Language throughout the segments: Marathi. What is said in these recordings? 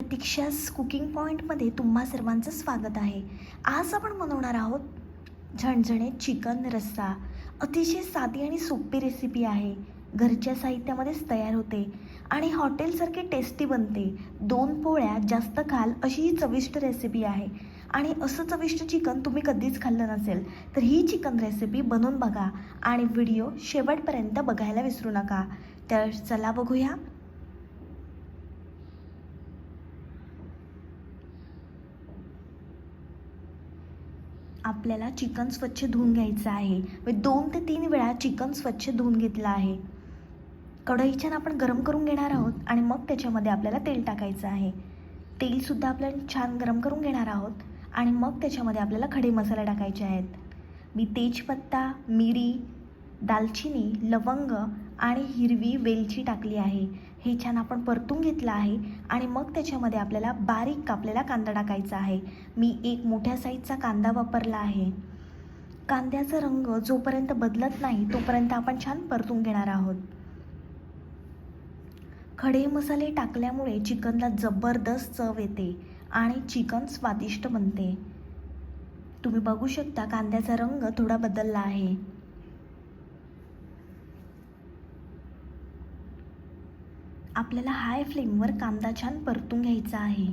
प्रतीक्षास कुकिंग पॉईंटमध्ये तुम्हा सर्वांचं स्वागत आहे. आज आपण बनवणार आहोत झणझणीत चिकन रस्सा. अतिशय साधी आणि सोपी रेसिपी आहे. घरच्या साहित्यामध्येच तयार होते आणि हॉटेलसारखी टेस्टी बनते. दोन पोळ्या जास्त खाल अशी ही चविष्ट रेसिपी आहे. आणि असं चविष्ट चिकन तुम्ही कधीच खाल्लं नसेल तर ही चिकन रेसिपी बनवून बघा आणि व्हिडिओ शेवटपर्यंत बघायला विसरू नका. तर चला बघूया. आपल्याला चिकन स्वच्छ धुवून घ्यायचं आहे. व दोन ते तीन वेळा चिकन स्वच्छ धुवून घेतलं आहे. कढईच्यानं आपण गरम करून घेणार आहोत आणि मग त्याच्यामध्ये आपल्याला तेल टाकायचं आहे. तेलसुद्धा आपण छान गरम करून घेणार आहोत आणि मग त्याच्यामध्ये आपल्याला खडे मसाले टाकायचे आहेत. मी तेजपत्ता मिरी दालचिनी लवंग आणि हिरवी वेलची टाकली आहे. हे छान आपण परतून घेतलं आहे आणि मग त्याच्यामध्ये आपल्याला बारीक कापलेला कांदा टाकायचा आहे. मी एक मोठ्या साईजचा कांदा वापरला आहे. कांद्याचा रंग जोपर्यंत बदलत नाही तोपर्यंत आपण छान परतून घेणार आहोत. खडे मसाले टाकल्यामुळे चिकनला जबरदस्त चव येते आणि चिकन स्वादिष्ट बनते. तुम्ही बघू शकता कांद्याचा रंग थोडा बदलला आहे. आपल्याला हाय फ्लेमवर कांदा छान परतून घ्यायचा आहे.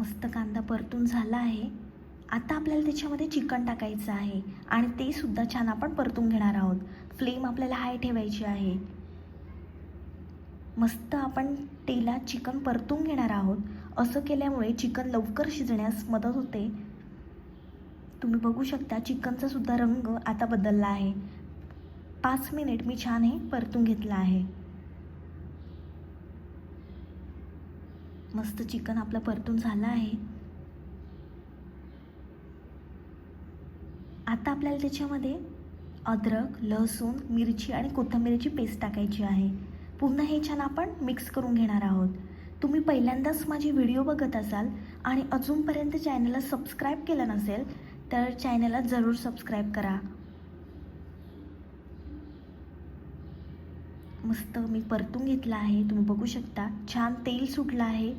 मस्त कांदा परतून झाला आहे. आता आपल्याला त्याच्यामध्ये चिकन टाकायचं आहे आणि ते सुद्धा छान आपण परतून घेणार आहोत. फ्लेम आपल्याला हाय ठेवायची आहे. मस्त आपण तेलात चिकन परतून घेणार आहोत. असं केल्यामुळे चिकन लवकर शिजण्यास मदत होते. तुम्ही बघू शकता चिकनचा सुद्धा रंग आता बदलला आहे. पाच मिनिट मी छान हे परतून घेतलं आहे. मस्त चिकन आपलं परतून झालं आहे. आता आपल्याला त्याच्यामध्ये अद्रक लसूण मिरची आणि कोथिंबीरीची पेस्ट टाकायची आहे. पुन्हा हे छान आपण मिक्स करून घेणार आहोत. तुम्ही पहिल्यांदाच माझी व्हिडिओ बघत असाल आणि अजूनपर्यंत चॅनलला सबस्क्राईब केलं नसेल तर चॅनलला जरूर सबस्क्राईब करा. मस्त मी परतून घेतला आहे. तुम्ही बघू शकता. छान तेल सुटलं आहे.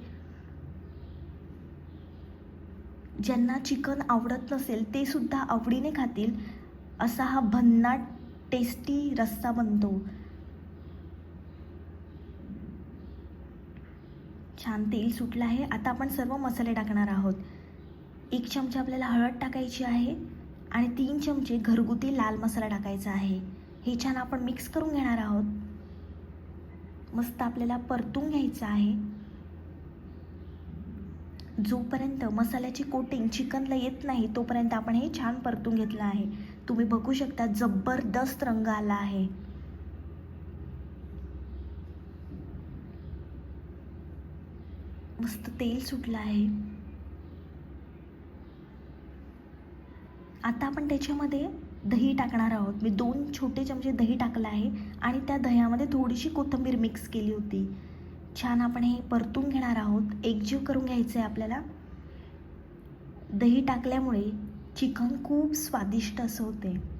ज्यांना चिकन आवडत नसेल ते सुद्धा आवडीने खातील. असा हा भन्नाट टेस्टी रस्सा बनतो. छान तेल सुटलं आहे. आता आपण सर्व मसाले टाकणार आहोत. एक चमचा आपल्याला हळद टाकायची आहे आणि तीन चमचे घरगुती लाल मसाला टाकायचा आहे. हे छान आपण मिक्स करून घेणार आहोत. मस्त आपल्याला परतून घ्यायचं आहे. जोपर्यंत मसाल्याची कोटिंग चिकनला येत नाही तोपर्यंत आपण हे छान परतून घेतलं आहे. तुम्ही बघू शकता जबरदस्त रंग आला आहे. मस्त तेल सुटलं आहे. आता आपण त्याच्यामध्ये दही टाकणार आहोत. मी दोन छोटे चमचे दही टाकलं आहे आणि त्या दह्यामध्ये थोडीशी कोथिंबीर मिक्स केली होती. छान आपण हे परतून घेणार आहोत. एकजीव करून घ्यायचं आहे आपल्याला. दही टाकल्यामुळे चिकन खूप स्वादिष्ट असं होते.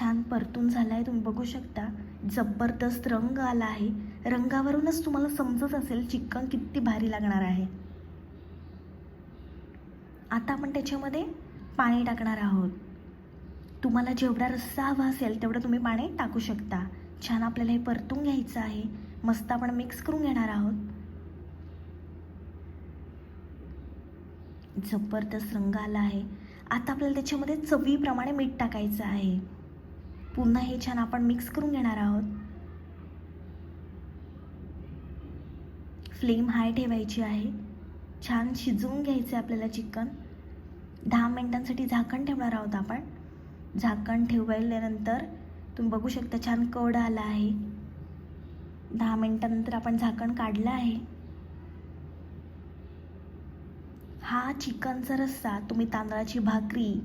छान परतून झालं आहे तुम्ही बघू शकता. जबरदस्त रंग आला आहे. रंगावरूनच तुम्हाला समजत असेल चिकन किती भारी लागणार आहे. आता आपण त्याच्यामध्ये पाणी टाकणार आहोत. तुम्हाला जेवढा रस्सा हवा असेल तेवढं तुम्ही पाणी टाकू शकता. छान आपल्याला हे परतून घ्यायचं आहे. मस्त आपण मिक्स करून घेणार आहोत. जबरदस्त रंग आला आहे. आता आपल्याला त्याच्यामध्ये चवीप्रमाणे मीठ टाकायचं आहे. पुन्हा हे छान आपण मिक्स करून घेणार आहोत. फ्लेम हाय ठेवायची आहे. छान शिजवून घ्यायचं आहे आपल्याला चिकन. दहा मिनिटांसाठी झाकण ठेवणार आहोत आपण. झाकण ठेवल्यानंतर तुम्ही बघू शकता छान कड आला आहे. दहा मिनटानंतर आपण झाकण काढलं आहे. हा चिकनचा रस्सा तुम्ही तांदळाची भाकरी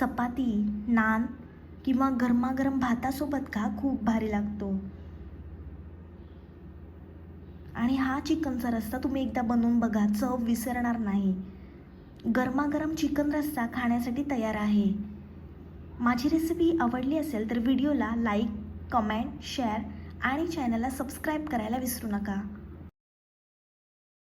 चपाती नान किंवा गरमागरम भातासोबत खा खूप भारी लागतो. आणि हा चिकनचा रस्सा तुम्ही एकदा बनवून बघा चव विसरणार नाही. गरमागरम चिकन रस्सा खाण्यासाठी तयार आहे. माझी रेसिपी आवडली असेल तर व्हिडिओला लाईक कमेंट शेअर आणि चॅनलला सबस्क्राईब करायला विसरू नका.